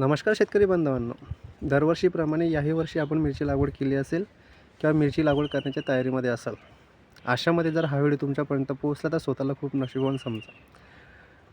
नमस्कार शेतकरी बांधवांनो. दरवर्षीप्रमाणे याही वर्षी आपण मिरची लागवड केली असेल किंवा मिरची लागवड करण्याच्या तयारीमध्ये असाल अशामध्ये जर हा व्हिडिओ तुमच्यापर्यंत पोहोचला तर स्वतःला खूप नशिबवान समजा.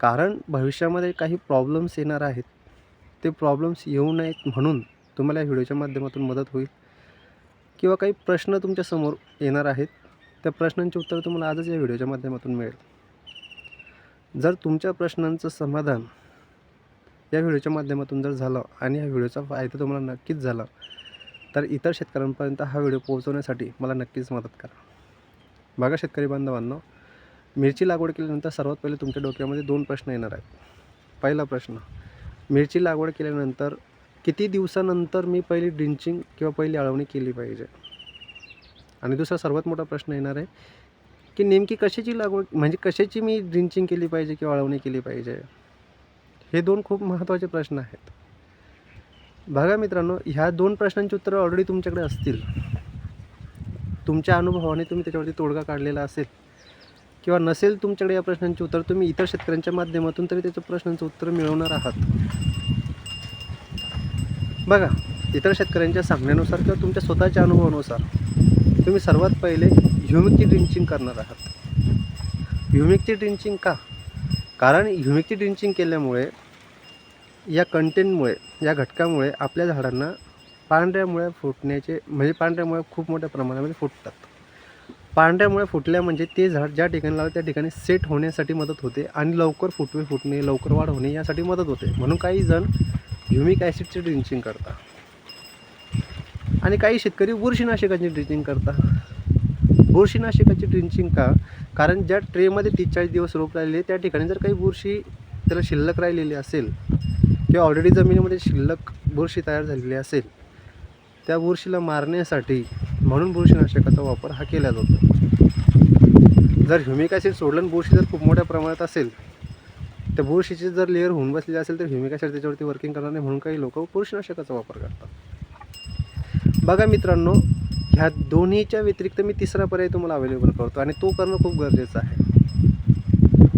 कारण भविष्यामध्ये काही प्रॉब्लेम्स येणार आहेत. ते प्रॉब्लेम्स येऊ नयेत म्हणून तुम्हाला या व्हिडिओच्या माध्यमातून मदत होईल. किंवा काही प्रश्न तुमच्यासमोर येणार आहेत त्या प्रश्नांची उत्तर तुम्हाला आजच या व्हिडिओच्या माध्यमातून मिळेल. जर तुमच्या प्रश्नांचं समाधान या व्हिडिओच्या माध्यमातून जर झालं आणि या व्हिडिओचा फायदा तुम्हाला नक्कीच झाला तर इतर शेतकऱ्यांपर्यंत हा व्हिडिओ पोहोचवण्यासाठी मला नक्कीच मदत करा. बघा शेतकरी बांधवांनो मिरची लागवड केल्यानंतर सर्वात पहिले तुमच्या डोक्यामध्ये दोन प्रश्न येणार आहेत. पहिला प्रश्न मिरची लागवड केल्यानंतर किती दिवसानंतर मी पहिली ड्रिंचिंग किंवा पहिली आळवणी केली पाहिजे? आणि दुसरा सर्वात मोठा प्रश्न येणार आहे की नेमकी कशाची लागवड म्हणजे कशाची मी ड्रिंचिंग केली पाहिजे किंवा आळवणी केली पाहिजे? हे दोन खूप महत्त्वाचे प्रश्न आहेत. बघा मित्रांनो ह्या दोन प्रश्नांची उत्तरं ऑलरेडी तुमच्याकडे असतील. तुमच्या अनुभवाने तुम्ही त्याच्यावरती तोडगा काढलेला असेल किंवा नसेल तुमच्याकडे या प्रश्नांची उत्तर तुम्ही इतर शेतकऱ्यांच्या माध्यमातून तरी त्याचं प्रश्नांचं उत्तर मिळवणार आहात. बघा इतर शेतकऱ्यांच्या सांगण्यानुसार किंवा तुमच्या स्वतःच्या अनुभवानुसार तुम्ही सर्वात पहिले ह्युमिकची ड्रिंचिंग करणार आहात. ह्युमिकची ड्रिंचिंग का? कारण ह्युमिकची ड्रिंचिंग केल्यामुळे या कंटेंटमुळे या घटकामुळे आपल्या झाडांना पांढऱ्यामुळे फुटण्याचे म्हणजे पांढऱ्यामुळे खूप मोठ्या प्रमाणामध्ये फुटतात. पांढऱ्यामुळे फुटल्या म्हणजे ते झाड ज्या ठिकाणी लावलं त्या ठिकाणी सेट होण्यासाठी मदत होते आणि लवकर फुटवे फुटणे लवकर वाढ होणे यासाठी मदत होते. म्हणून काही जण ह्युमिक ॲसिडची ड्रिंचिंग करतात. आणि काही शेतकरी बुरशीनाशकाची ड्रिंचिंग करतात. बुरशीनाशकाची ड्रिंचिंग का? कारण ज्या ट्रेमध्ये तीस चाळीस दिवस रोप राहिले त्या ठिकाणी जर काही बुरशी त्याला शिल्लक राहिलेली असेल किंवा ऑलरेडी जमिनीमध्ये शिल्लक बुरशी तयार झालेली असेल त्या बुरशीला मारण्यासाठी म्हणून बुरशीनाशकाचा वापर हा केला जातो. जर ह्युमिक ॲसिड सोडलं बुरशी जर खूप मोठ्या प्रमाणात असेल त्या बुरशीची जर लेअर होऊन बसलेली असेल तर ह्युमिक ॲसिड त्याच्यावरती वर्किंग करणार नाही म्हणून काही लोक बुरशीनाशकाचा वापर करतात. बघा मित्रांनो ह्या दोन्हीच्या व्यतिरिक्त मी तिसरा पर्याय तुम्हाला अवेलेबल करतो आणि तो करणं खूप गरजेचं आहे.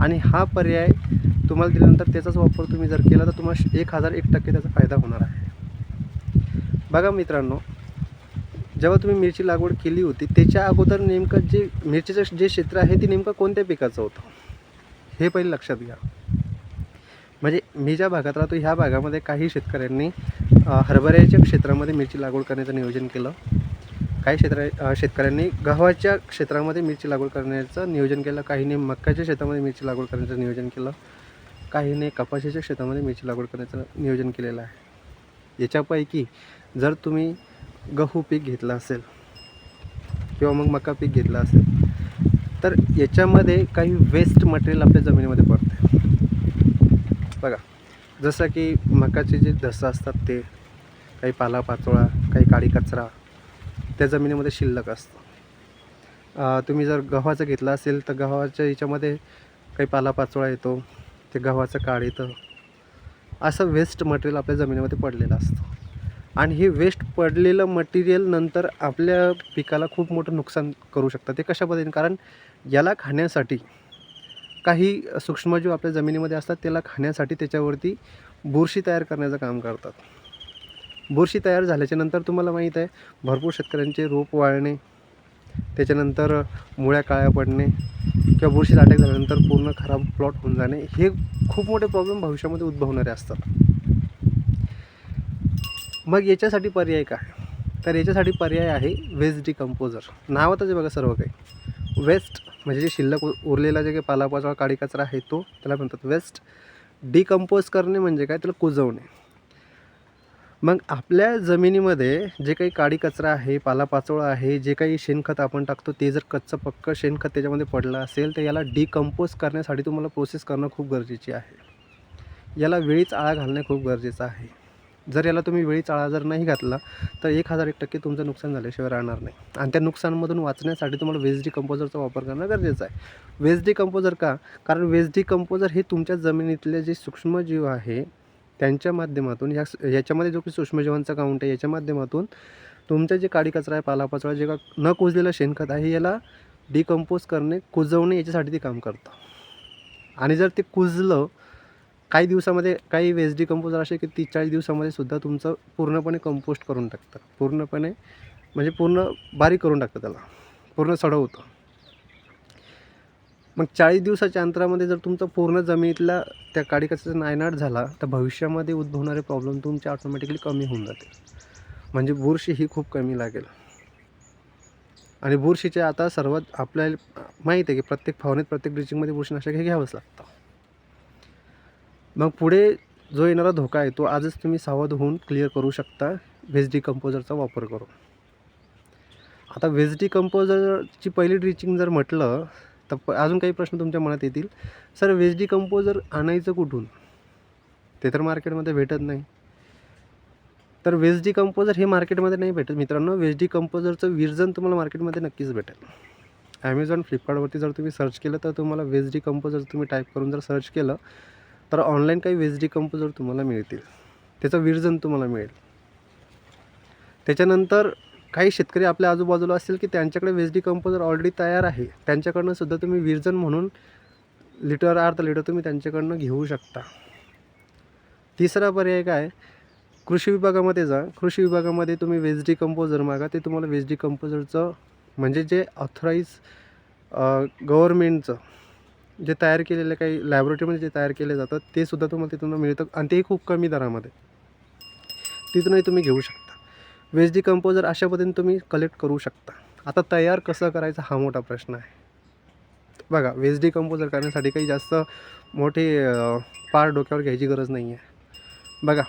आणि हा पर्याय तुम्हाला दिल्यानंतर त्याचाच वापर तुम्ही जर केला तर तुम्हाला एक हजार एक टक्के त्याचा फायदा होणार आहे. बघा मित्रांनो जेव्हा तुम्ही मिरची लागवड केली होती त्याच्या अगोदर नेमकं जे मिरचीचं जे क्षेत्र आहे ते नेमकं कोणत्या पिकाचं होतं? हे पहिले लक्षात घ्या. म्हणजे मी ज्या भागात राहतो ह्या भागामध्ये काही शेतकऱ्यांनी हरभऱ्याच्या क्षेत्रामध्ये मिरची लागवड करण्याचं नियोजन केलं. काही क्षेत्र शेतकऱ्यांनी गव्हाच्या क्षेत्रामध्ये मिरची लागवड करण्याचं नियोजन केलं. काहींनी मक्याच्या शेतामध्ये मिरची लागवड करण्याचं नियोजन केलं. काहीने कपाशीच्या शेतामध्ये मिरची लागवड करण्याचं नियोजन केलेलं आहे. याच्यापैकी जर तुम्ही गहू पीक घेतलं असेल किंवा मग मका पीक घेतलं असेल तर याच्यामध्ये काही वेस्ट मटेरियल आपल्या जमिनीमध्ये पडते. बघा जसं की मकाचे जे धसं असतात ते काही पालापाचोळा काही काळी कचरा त्या जमिनीमध्ये शिल्लक असतं. तुम्ही जर गव्हाचं घेतलं असेल तर गव्हाच्या याच्यामध्ये काही पालापाचोळा येतो ते गव्हाचं काळ येतं. असं वेस्ट मटेरियल आपल्या जमिनीमध्ये पडलेलं असतं. आणि हे वेस्ट पडलेलं मटेरियल नंतर आपल्या पिकाला खूप मोठं नुकसान करू शकतं. ते कशा पद्धतीने? कारण याला खाण्यासाठी काही सूक्ष्मजीव आपल्या जमिनीमध्ये असतात त्याला खाण्यासाठी त्याच्यावरती बुरशी तयार करण्याचं काम करतात. बुरशी तयार झाल्याच्यानंतर तुम्हाला माहीत आहे भरपूर शेतकऱ्यांचे रोप वाळणे त्याच्यानंतर मुळ्या काळ्या पडणे किंवा बुरशी अटॅक झाल्यानंतर पूर्ण खराब प्लॉट होऊन जाणे हे खूप मोठे प्रॉब्लेम भविष्यामध्ये उद्भवणारे असतात. मग याच्यासाठी पर्याय काय? तर याच्यासाठी पर्याय आहे वेस्ट डिकम्पोजर नावातच आहे बघा सर्व काही. वेस्ट म्हणजे जे शिल्लक उरलेला जे काही पालापाचोळा काळी कचरा आहे तो त्याला म्हणतात वेस्ट डिकम्पोज करणे म्हणजे काय? त्याला कुजवणे. मग आपल्या जमिनीमध्ये जे काही काडी कचरा आहे पालापाचोळा आहे जे काही शेणखत आपण टाकतो ते जर कच्चं पक्कं शेणखत त्याच्यामध्ये पडलं असेल तर याला डिकम्पोज करण्यासाठी तुम्हाला प्रोसेस करणं खूप गरजेची आहे. याला वेळीच आळा घालणे खूप गरजेचं आहे. जर याला तुम्ही वेळीच आळा जर नाही घातला तर एक हजार एक टक्के तुमचं नुकसान झाल्याशिवाय राहणार नाही. आणि त्या नुकसानमधून वाचण्यासाठी तुम्हाला वेस्ट डिकम्पोजरचा वापर करणं गरजेचं आहे. वेस्ट डिकम्पोजर का? कारण वेस्ट डिकम्पोजर हे तुमच्या जमिनीतले जे सूक्ष्मजीव आहे त्यांच्या माध्यमातून ह्या याच्यामध्ये जो की सूक्ष्मजीवांचा काउंट आहे याच्या माध्यमातून तुमचं जे काडी कचरा आहे पालापाचोळा जे का न कुजलेलं शेणखत आहे याला डिकम्पोज करणे कुजवणे याच्यासाठी ते काम करतं. आणि जर ते कुजलं काही दिवसामध्ये काही वेज डिकम्पोजर असे की तीस चाळीस दिवसामध्ये सुद्धा तुमचं पूर्णपणे कंपोस्ट करून टाकतं पूर्णपणे म्हणजे पूर्ण बारीक करून टाकतं त्याला. पूर्ण सडवतं मग चाळीस दिवसाच्या अंतरामध्ये जर तुमचं पूर्ण जमिनीतला त्या काळीकाचा नायनाट झाला तर भविष्यामध्ये उद्भवणारे प्रॉब्लेम तुमचे ऑटोमॅटिकली कमी होऊन जाते म्हणजे बुरशी ही खूप कमी लागेल. आणि बुरशीचे आता सर्वात आपल्याला माहीत आहे की प्रत्येक फवारणीत प्रत्येक ड्रिचिंगमध्ये बुरशीनाशक हे घ्यावंच लागतं. मग पुढे जो येणारा धोका आहे तो आजच तुम्ही सावध होऊन क्लिअर करू शकता वेज डिकम्पोजरचा वापर करून. आता वेज डिकम्पोजरची पहिली ड्रिचिंग जर म्हटलं तर प अजून काही प्रश्न तुमच्या मनात येतील. सर वेज डिकम्पोजर आणायचं कुठून? ते तर मार्केटमध्ये भेटत नाही. तर वेज डिकम्पोजर हे मार्केटमध्ये नाही भेटत. मित्रांनो वेज डिकम्पोजरचं विर्जन तुम्हाला मार्केटमध्ये नक्कीच भेटेल. ॲमेझॉन फ्लिपकार्टवरती जर तुम्ही सर्च केलं तर तुम्हाला वेज डिकम्पोजर तुम्ही टाईप करून जर सर्च केलं तर ऑनलाईन काही वेज डिकम्पोजर तुम्हाला मिळतील. त्याचं विर्जन तुम्हाला मिळेल. त्याच्यानंतर काही शेतकरी आपल्या आजूबाजूला असतील की त्यांच्याकडे वेज डिकम्पोजर ऑलरेडी तयार आहे. त्यांच्याकडनं सुद्धा तुम्ही विर्जन म्हणून लिटर अर्ध लिटर तुम्ही त्यांच्याकडनं घेऊ शकता. तिसरा पर्याय काय? कृषी विभागामध्ये जा. कृषी विभागामध्ये तुम्ही वेज डिकम्पोजर मागा. ते तुम्हाला वेज डिकम्पोजरचं म्हणजे जे ऑथराईज गव्हर्मेंटचं जे तयार केलेलं काही लॅबोरेटरीमध्ये जे तयार केले जातात ते सुद्धा तुम्हाला तिथून मिळतं आणि तेही खूप कमी दरामध्ये. तिथूनही तुम्ही घेऊ शकता. वेज डिकम्पोजर अशा पद्धतीने तुम्ही कलेक्ट करू शकता. आता तयार कसं करायचं हा मोठा प्रश्न आहे. बघा वेज डिकम्पोजर करण्यासाठी काही जास्त मोठे पार डोक्यावर घ्यायची गरज नाही आहे बघा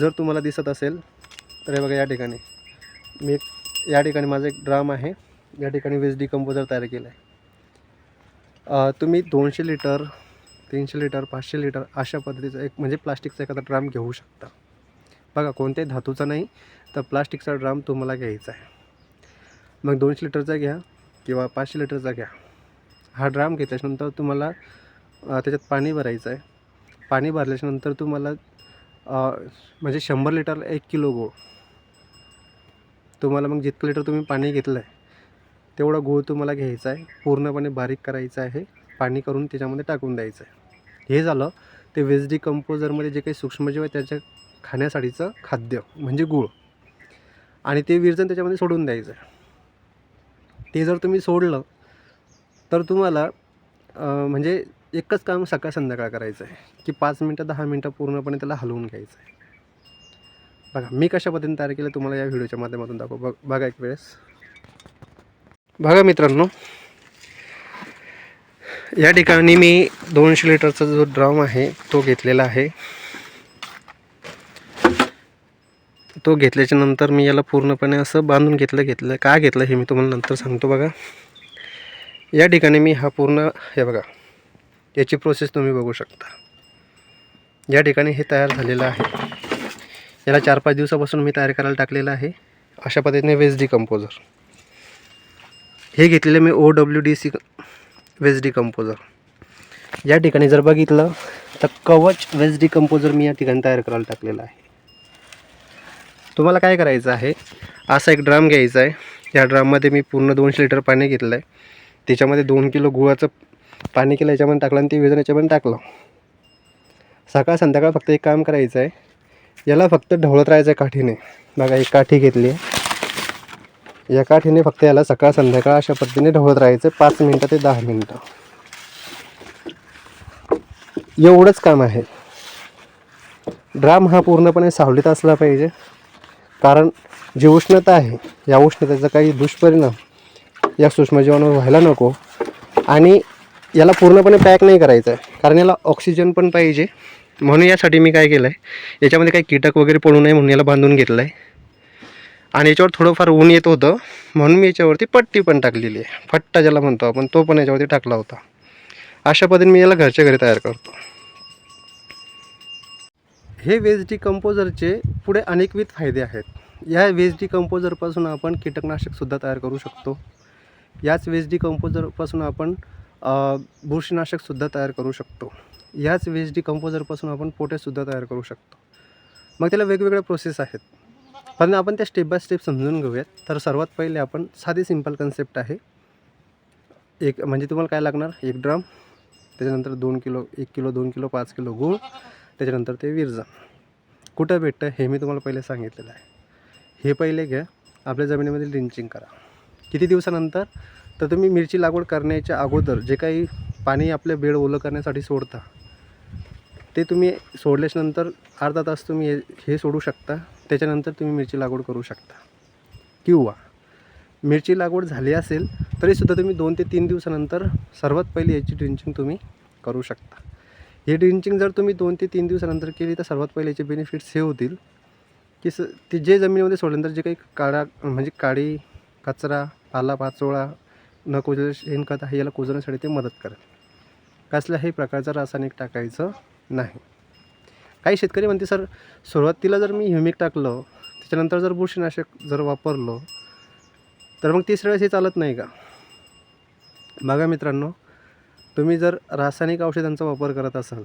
जर तुम्हाला दिसत असेल तर हे बघा या ठिकाणी. मी एक या ठिकाणी माझं एक ड्राम आहे. या ठिकाणी वेज डिकम्पोजर तयार केलं आहे तुम्ही दोनशे लिटर तीनशे लिटर पाचशे लिटर अशा पद्धतीचं एक म्हणजे प्लास्टिकचा एखादा ड्राम घेऊ शकता. बघा कोणत्याही धातूचा नाही तर प्लास्टिकचा ड्राम तुम्हाला घ्यायचा आहे. मग दोनशे लिटरचा घ्या किंवा पाचशे लिटरचा घ्या. हा ड्राम घेतल्याच्यानंतर तुम्हाला त्याच्यात पाणी भरायचं आहे. पाणी भरल्याच्यानंतर तुम्हाला म्हणजे शंभर लिटर एक किलो गूळ. तुम्हाला मग जितकं लिटर तुम्ही पाणी घेतलं आहे तेवढा गूळ तुम्हाला घ्यायचा आहे. पूर्णपणे बारीक करायचं आहे. पाणी करून त्याच्यामध्ये टाकून द्यायचं आहे. हे झालं. ते वेज डिकम्पोजरमध्ये जे काही सूक्ष्मजीव आहे त्याच्या खाण्यासाठीचं खाद्य म्हणजे गूळ. आणि ते विरजन त्याच्यामध्ये सोडून द्यायचं. आहे ते जर तुम्ही सोडलं तर तुम्हाला म्हणजे एकच काम सकाळ संध्याकाळ करायचं आहे की पाच मिनटं दहा मिनटं पूर्णपणे त्याला हलवून घ्यायचं आहे. बघा मी कशा पद्धतीने तयार केलं तुम्हाला या व्हिडिओच्या माध्यमातून दाखव बघ बघा एक वेळेस. बघा मित्रांनो या ठिकाणी मी दोनशे लिटरचा जो ड्रम आहे तो घेतलेला आहे. तो घेतल्याच्या नंतर मी याला पूर्णपणे असं बांधून घेतलं घेतलं. का घेतलं हे मी तुम्हाला नंतर सांगतो बघा. या ठिकाणी मी हा पूर्ण हे बघा याची प्रोसेस तुम्ही बघू शकता. या ठिकाणी हे तयार झालेलं आहे. याला चार पाच दिवसापासून मी तयार करायला टाकलेलं आहे. अशा पद्धतीने वेज डिकम्पोजर हे घेतलेले मी O W D C waste decomposer या ठिकाणी जर बघितलं तर कवच वेज डिकम्पोजर मी या ठिकाणी तयार करायला टाकलेलं आहे. तुम्हाला काय करायचं आहे? असा एक ड्राम घ्यायचा आहे. या ड्राममध्ये मी पूर्ण दोनशे लिटर पाणी घेतलं आहे. त्याच्यामध्ये दोन किलो गुळाचं पाणी केलं याच्यामध्ये टाकलं आणि ते विजन याच्यामध्ये टाकलं. सकाळ संध्याकाळ फक्त एक काम करायचं आहे. याला फक्त ढवळत राहायचं आहे काठीने. बघा एक काठी घेतली आहे. या काठीने फक्त याला सकाळ संध्याकाळ अशा पद्धतीने ढवळत राहायचं पाच मिनटं ते दहा मिनटं. एवढंच काम आहे. ड्राम हा पूर्णपणे सावलीत असला पाहिजे. कारण जी उष्णता आहे या उष्णतेचा काही दुष्परिणाम या सूक्ष्मजीवांवर व्हायला नको आणि याला पूर्णपणे पॅक नाही करायचं आहे कारण याला ऑक्सिजन पण पाहिजे. म्हणून यासाठी मी काय केलं आहे याच्यामध्ये काही कीटक वगैरे पडू नये म्हणून याला बांधून घेतलं आहे आणि याच्यावर थोडंफार ऊन येत होतं म्हणून मी याच्यावरती पट्टी पण टाकलेली आहे. फट्टा ज्याला म्हणतो आपण तो पण याच्यावरती टाकला होता. अशा पद्धतीने मी याला घरच्या घरी तयार करतो. हे वेज डिकम्पोजरचे पुढे अनेकविध फायदे आहेत. या वेज डिकम्पोजरपासून आपण कीटकनाशकसुद्धा तयार करू शकतो. याच वेज डिकम्पोजरपासून आपण बुरशीनाशकसुद्धा तयार करू शकतो. याच वेज डिकम्पोजरपासून आपण पोटेसुद्धा तयार करू शकतो. मग त्याला वेगवेगळ्या प्रोसेस आहेत. पण आपण त्या स्टेप बाय स्टेप समजून घेऊयात. तर सर्वात पहिले आपण साधी सिंपल कन्सेप्ट आहे. एक म्हणजे तुम्हाला काय लागणार? एक ड्रम त्याच्यानंतर दोन किलो एक किलो दोन किलो पाच किलो गूळ त्याच्यानंतर ते विरजा. कुठं भेटतं हे मी तुम्हाला पहिले सांगितलेलं आहे. हे पहिले घ्या आपल्या जमिनीमध्ये ड्रिंचिंग करा. किती दिवसानंतर? तर तुम्ही मिरची लागवड करण्याच्या अगोदर जे काही पाणी आपले बेड ओलं करण्यासाठी सोडता ते तुम्ही सोडल्याच्यानंतर अर्धा तास तुम्ही हे हे सोडू शकता. त्याच्यानंतर तुम्ही मिरची लागवड करू शकता. किंवा मिरची लागवड झाली असेल तरीसुद्धा तुम्ही दोन ते तीन दिवसानंतर सर्वात पहिली याची ड्रिंचिंग तुम्ही करू शकता. हे ड्रिंचिंग जर तुम्ही दोन ते तीन दिवसानंतर केली तर सर्वात पहिले याचे बेनिफिट्स हे होतील की स ते जे जमिनीमध्ये सोडल्यानंतर जे काही काळा म्हणजे काळी कचरा पाला पाचोळा न कुजलं शेणखत आहे याला कुजवण्यासाठी ते मदत करेल कसल्याही प्रकारचं रासायनिक टाकायचं नाही. काही शेतकरी म्हणते सर सुरुवातीला जर मी ह्युमिक टाकलं त्याच्यानंतर जर बुरशीनाशक जर वापरलं तर मग तिसऱ्या वेळेस हे चालत नाही का? बघा मित्रांनो तुम्ही जर रासायनिक औषधांचा वापर करत असाल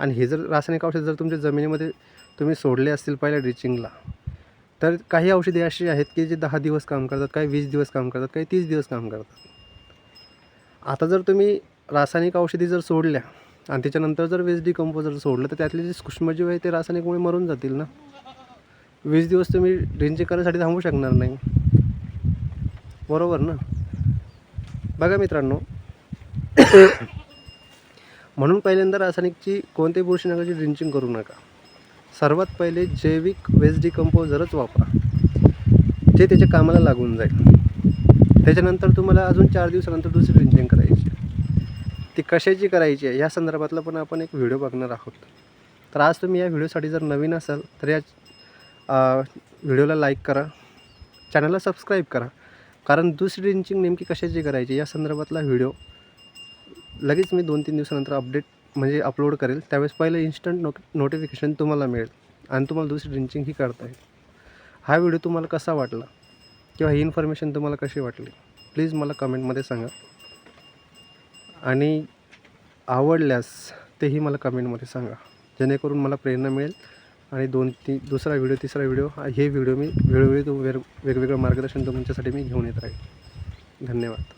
आणि हे जर रासायनिक औषध जर तुमच्या जमिनीमध्ये तुम्ही सोडले असतील पहिल्या ड्रिचिंगला तर काही औषधे अशी आहेत की जे दहा दिवस काम करतात काही वीस दिवस काम करतात काही तीस दिवस काम करतात. आता जर तुम्ही रासायनिक औषधी जर सोडल्या आणि त्याच्यानंतर जर वेस्ट डिकम्पोजर सोडलं तर त्यातले जे सूक्ष्मजीव आहे ते रासायनिकमुळे मरून जातील ना? वीस दिवस तुम्ही ड्रिंचिंग करण्यासाठी थांबू शकणार नाही. बरोबर ना? बघा मित्रांनो म्हणून पहिल्यांदा रासायनिकची कोणत्याही बुरशीनाशकाची ड्रिंचिंग करू नका. सर्वात पहिले जैविक वेस्ट डिकम्पोजरच वापरा. जे त्याच्या कामाला लागून जाईल. त्याच्यानंतर तुम्हाला अजून चार दिवसानंतर दुसरी ड्रिंचिंग करायची ती कशाची करायची आहे या संदर्भातला पण आपण एक व्हिडिओ बघणार आहोत. तर आज तुम्ही या व्हिडिओसाठी जर नवीन असाल तर या व्हिडिओला लाईक करा. चॅनलला सबस्क्राईब करा. कारण दुसरी ड्रिंचिंग नेमकी कशाची करायची या संदर्भातला व्हिडिओ लगेच मी दोन तीन दिवसानंतर अपडेट म्हणजे अपलोड करेल. त्यावेळेस पहिलं इन्स्टंट नो नोटिफिकेशन तुम्हाला मिळेल. आणि तुम्हाला दुसरी ड्रिंचिंगही करता येईल. हा व्हिडिओ तुम्हाला कसा वाटला? किंवा ही इन्फॉर्मेशन तुम्हाला कशी वाटली? प्लीज मला कमेंटमध्ये सांगा. आणि आवडल्यास तेही मला कमेंटमध्ये सांगा. जेणेकरून मला प्रेरणा मिळेल. आणि दोन ती दुसरा व्हिडिओ तिसरा व्हिडिओ हे व्हिडिओ मी वेळोवेळी तो वेग वेगवेगळं मार्गदर्शन तुमच्यासाठी मी घेऊन येत राहील. धन्यवाद.